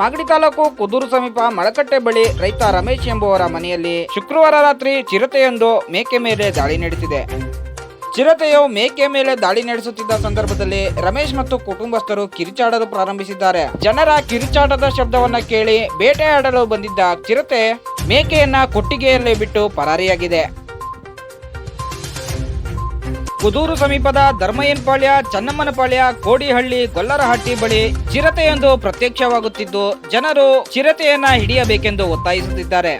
ಮಾಗಡಿ ತಾಲೂಕು ಕುದೂರು ಸಮೀಪ ಮಳಕಟ್ಟೆ ಬಳಿ ರೈತ ರಮೇಶ್ ಎಂಬುವರ ಮನೆಯಲ್ಲಿ ಶುಕ್ರವಾರ ರಾತ್ರಿ ಚಿರತೆಯೊಂದು ಮೇಕೆ ಮೇಲೆ ದಾಳಿ ನಡೆಸಿದೆ. ಚಿರತೆಯು ಮೇಕೆ ಮೇಲೆ ದಾಳಿ ನಡೆಸುತ್ತಿದ್ದ ಸಂದರ್ಭದಲ್ಲಿ ರಮೇಶ್ ಮತ್ತು ಕುಟುಂಬಸ್ಥರು ಕಿರಿಚಾಡಲು ಪ್ರಾರಂಭಿಸಿದ್ದಾರೆ. ಜನರ ಕಿರಿಚಾಟದ ಶಬ್ದವನ್ನ ಕೇಳಿ ಬೇಟೆಯಾಡಲು ಬಂದಿದ್ದ ಚಿರತೆ ಮೇಕೆಯನ್ನ ಕೊಟ್ಟಿಗೆಯಲ್ಲೇ ಬಿಟ್ಟು ಪರಾರಿಯಾಗಿದೆ. ಕುದೂರು ಸಮೀಪದ ಧರ್ಮಯ್ಯನಪಾಳ್ಯ, ಚನ್ನಮ್ಮನಪಾಳ್ಯ, ಕೋಡಿಹಳ್ಳಿ, ಗೊಲ್ಲರಹಟ್ಟಿ ಬಳಿ ಚಿರತೆಯೊಂದು ಪ್ರತ್ಯಕ್ಷವಾಗುತ್ತಿದ್ದು, ಜನರು ಚಿರತೆಯನ್ನ ಹಿಡಿಯಬೇಕೆಂದು ಒತ್ತಾಯಿಸುತ್ತಿದ್ದಾರೆ.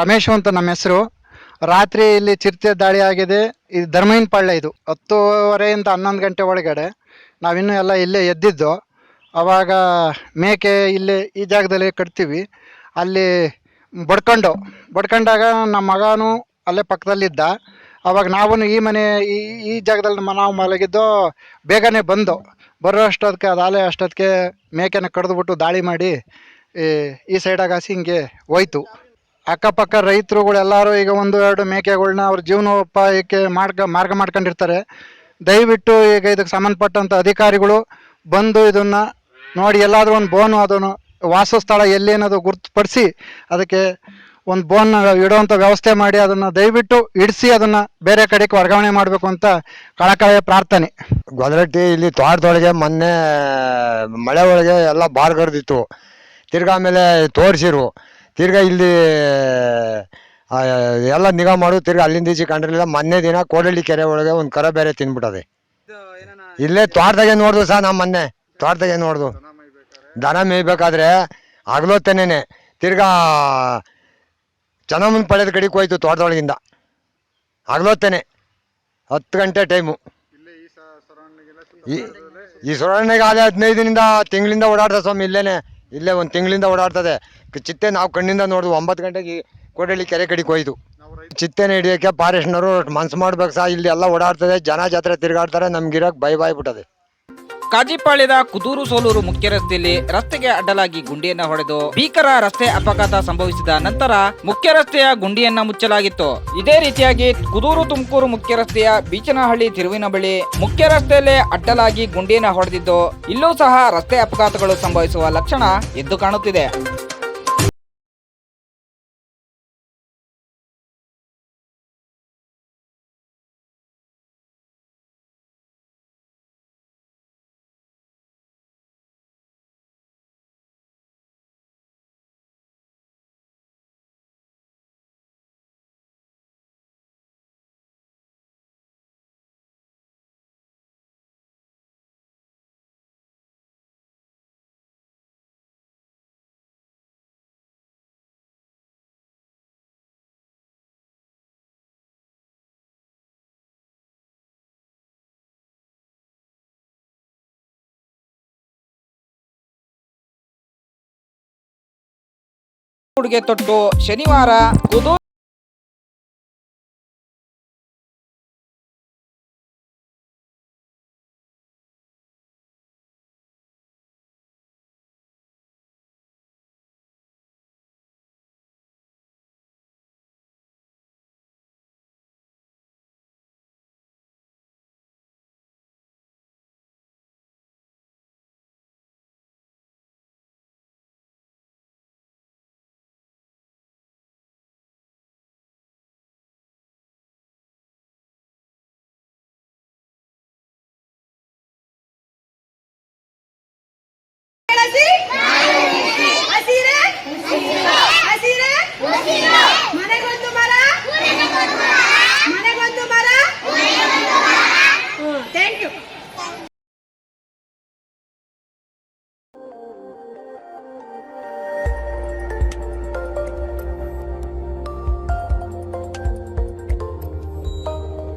ರಮೇಶ್ ಅಂತ ನಮ್ಮ ಹೆಸರು. ರಾತ್ರಿ ಇಲ್ಲಿ ಚಿರತೆ ದಾಳಿ ಆಗಿದೆ. ಇದು ಧರ್ಮಯನ್ಪಾಳ್ಯ ಇದು. ಹತ್ತೂವರೆಯಿಂದ ಹನ್ನೊಂದು ಗಂಟೆ ಒಳಗಡೆ ನಾವಿನ್ನೂ ಎಲ್ಲ ಇಲ್ಲೇ ಎದ್ದಿದ್ದು. ಅವಾಗ ಮೇಕೆ ಇಲ್ಲೇ ಈ ಜಾಗದಲ್ಲಿ ಕಟ್ತೀವಿ. ಅಲ್ಲಿ ಬಡ್ಕೊಂಡು, ಬಡ್ಕೊಂಡಾಗ ನಮ್ಮ ಮಗನೂ ಅಲ್ಲೇ ಪಕ್ಕದಲ್ಲಿದ್ದ. ಅವಾಗ ನಾವು ಈ ಮನೆ, ಈ ಈ ಜಾಗದಲ್ಲಿ ನಾವು ಮಲಗಿದ್ದು ಬೇಗನೆ ಬಂದು ಬರೋ ಅಷ್ಟೊತ್ತಿಗೆ, ಅದು ಆಲೆ ಅಷ್ಟೊತ್ತಿಗೆ ಮೇಕೆನ ಕಡ್ದುಬಿಟ್ಟು ದಾಳಿ ಮಾಡಿ ಈ ಸೈಡಾಗ ಹಾಸಿ ಹಿಂಗೆ ಹೋಯ್ತು. ಅಕ್ಕಪಕ್ಕ ರೈತರುಗಳೆಲ್ಲರೂ ಈಗ ಒಂದು, ಎರಡು ಮೇಕೆಗಳನ್ನ ಅವ್ರ ಜೀವನೋಪಾಯಕ್ಕೆ ಮಾರ್ಗ ಮಾರ್ಗ ಮಾಡ್ಕೊಂಡಿರ್ತಾರೆ. ದಯವಿಟ್ಟು ಈಗ ಇದಕ್ಕೆ ಸಂಬಂಧಪಟ್ಟಂಥ ಅಧಿಕಾರಿಗಳು ಬಂದು ಇದನ್ನ ನೋಡಿ ಎಲ್ಲಾದರೂ ಒಂದು ಬೋನು ಅದನ್ನು ವಾಸಸ್ಥಳ ಎಲ್ಲಿ ಅನ್ನೋದು ಗುರುತುಪಡಿಸಿ ಅದಕ್ಕೆ ಒಂದು ಬೋನ್ ಇಡುವಂಥ ವ್ಯವಸ್ಥೆ ಮಾಡಿ ಅದನ್ನು ದಯವಿಟ್ಟು ಇಡಿಸಿ ಅದನ್ನು ಬೇರೆ ಕಡೆಗೆ ವರ್ಗಾವಣೆ ಮಾಡಬೇಕು ಅಂತ ಕಳಕಳಿಯ ಪ್ರಾರ್ಥನೆ. ಗೊದರಟ್ಟಿ ಇಲ್ಲಿ ತೋಟದೊಳಗೆ ಮೊನ್ನೆ, ಮಳೆ ಒಳಗೆ ಎಲ್ಲ ಬಾರ್ಗರ್ದಿತ್ತು ತಿರ್ಗಾ ಆಮೇಲೆ ತೋರಿಸಿರು. ತಿರ್ಗಾ ಇಲ್ಲಿ ಎಲ್ಲ ನಿಗಾ ಮಾಡು, ತಿರ್ಗಾ ಅಲ್ಲಿಂದ ಈಚೆ ಕಂಡಿರಲಿಲ್ಲ, ಮೊನ್ನೆ ದಿನ ಕೋಡಳ್ಳಿ ಕೆರೆ ಒಳಗೆ ಒಂದು ಕರ ಬೇರೆ ತಿನ್ಬಿಟ್ಟದೆ. ಇಲ್ಲೇ ತೋಟದಾಗೆ ನೋಡ್ದು ಸಹ ನಮ್ಮ ಮೊನ್ನೆ, ತೋಟದಾಗೆ ನೋಡ್ದು. ದನ ಮೇಯ್ಬೇಕಾದ್ರೆ ಆಗ್ಲೋತ್ತೇನೆ ತಿರ್ಗಾ ಚೆನ್ನಮ್ಮನ ಪಡೆದ ಕಡೆಗೆ ಹೋಯ್ತು ತೋಟದೊಳಗಿಂದ. ಆಗ್ಲೋತ್ತೇನೆ. ಹತ್ತು ಗಂಟೆ ಟೈಮು. ಈ ಈ ಸುವರ್ಣಗೆ ಆದ ಹದಿನೈದರಿಂದ ತಿಂಗಳಿಂದ ಓಡಾಡ್ತದೆ ಸ್ವಾಮಿ ಇಲ್ಲೇನೆ. ಇಲ್ಲೇ ಒಂದು ತಿಂಗಳಿಂದ ಓಡಾಡ್ತದೆ. ಚಿತ್ತೆ ನಾವು ಕಣ್ಣಿಂದ ನೋಡಿದ್ವು ಒಂಬತ್ತು ಗಂಟೆಗೆ ಕೋಡಳ್ಳಿ ಕೆರೆ ಕಡೆಗೆ ಹೋಯ್ತು. ಚಿತ್ತೆನ ಹಿಡಿಯೋಕ್ಕೆ ಫಾರೆಸ್ಟ್ನವರು ಮನ್ಸು ಮಾಡ್ಬೇಕು ಸಹ ಇಲ್ಲಿ ಎಲ್ಲ ಓಡಾಡ್ತದೆ ಜನ ಜಾತ್ರೆ ತಿರುಗಾಡ್ತಾರೆ ನಮ್ಗಿರಕ್ಕೆ ಭಯ ಬಾಯ್ಬಿಟ್ಟದೆ ಕಾಜಿಪಾಳ್ಯದ ಕುದೂರು ಸೋಲೂರು ಮುಖ್ಯ ರಸ್ತೆಯಲ್ಲಿ ರಸ್ತೆಗೆ ಅಡ್ಡಲಾಗಿ ಗುಂಡಿಯನ್ನ ಹೊಡೆದು ಭೀಕರ ರಸ್ತೆ ಅಪಘಾತ ಸಂಭವಿಸಿದ ನಂತರ ಮುಖ್ಯ ರಸ್ತೆಯ ಗುಂಡಿಯನ್ನ ಮುಚ್ಚಲಾಗಿತ್ತು. ಇದೇ ರೀತಿಯಾಗಿ ಕುದೂರು ತುಮಕೂರು ಮುಖ್ಯ ರಸ್ತೆಯ ಬೀಚನಹಳ್ಳಿ ತಿರುವಿನ ಬಳಿ ಮುಖ್ಯ ರಸ್ತೆಯಲ್ಲೇ ಅಡ್ಡಲಾಗಿ ಗುಂಡಿಯನ್ನ ಹೊಡೆದಿದ್ದು, ಇಲ್ಲೂ ಸಹ ರಸ್ತೆ ಅಪಘಾತಗಳು ಸಂಭವಿಸುವ ಲಕ್ಷಣ ಎದ್ದು ಕಾಣುತ್ತಿದೆ. ಉಡುಗೆ ತೊಟ್ಟು ಶನಿವಾರ ಕುದೂರು ಹಸಿರೆ ಹಸಿರೆ ಮನೆಗೆ